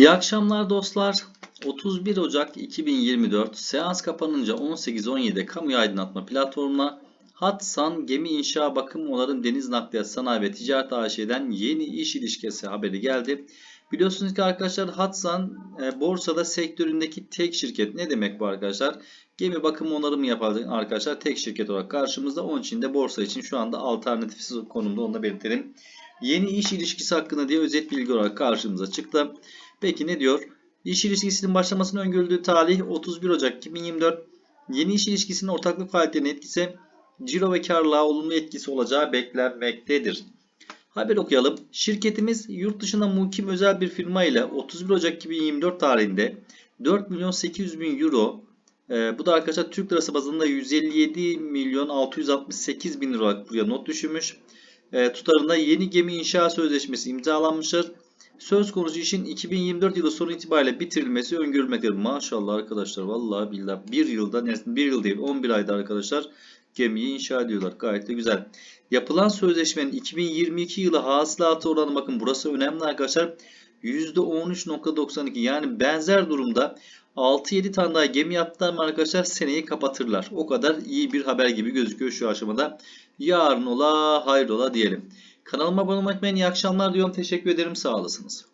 İyi akşamlar dostlar. 31 Ocak 2024 seans kapanınca 18.17'de kamu aydınlatma platformuna Hatsan Gemi İnşa Bakım Onarım Deniz Nakliyat Sanayi ve Ticaret AŞ'den yeni iş ilişkisi haberi geldi. Biliyorsunuz ki arkadaşlar Hatsan e, borsada sektöründeki tek şirket. Ne demek bu arkadaşlar? Gemi bakım onarımı yapan arkadaşlar tek şirket olarak karşımızda. Onun için de borsa için şu anda alternatifsiz konumda onu da belirtelim. Yeni iş ilişkisi hakkında diye özet bilgi olarak karşımıza çıktı. Peki ne diyor? İş ilişkisinin başlamasının öngörüldüğü tarih 31 Ocak 2024. Yeni iş ilişkisinin ortaklık faaliyetlerine etkisi ciro ve karlılığa olumlu etkisi olacağı beklenmektedir. Haber okuyalım. Şirketimiz yurt dışında mukim özel bir firma ile 31 Ocak 2024 tarihinde 4 milyon 800 bin euro e, bu da arkadaşlar Türk lirası bazında 157 milyon 668 bin lira buraya not düşürmüş. E, tutarında yeni gemi inşa sözleşmesi imzalanmıştır. Söz konusu işin 2024 yılı sonu itibariyle bitirilmesi öngörülmektedir. Maşallah arkadaşlar vallahi billahi bir yılda bir yıl değil 11 ayda arkadaşlar gemiyi inşa ediyorlar. Gayet de güzel. Yapılan sözleşmenin 2022 yılı hasılatı oranı bakın burası önemli arkadaşlar. %13.92 yani benzer durumda 6-7 tane daha gemi yaptılar mı arkadaşlar seneyi kapatırlar. O kadar iyi bir haber gibi gözüküyor şu aşamada. Yarın ola hayrola diyelim. Kanalıma abone olmayı unutmayın. İyi akşamlar diyorum. Teşekkür ederim. Sağ olasınız.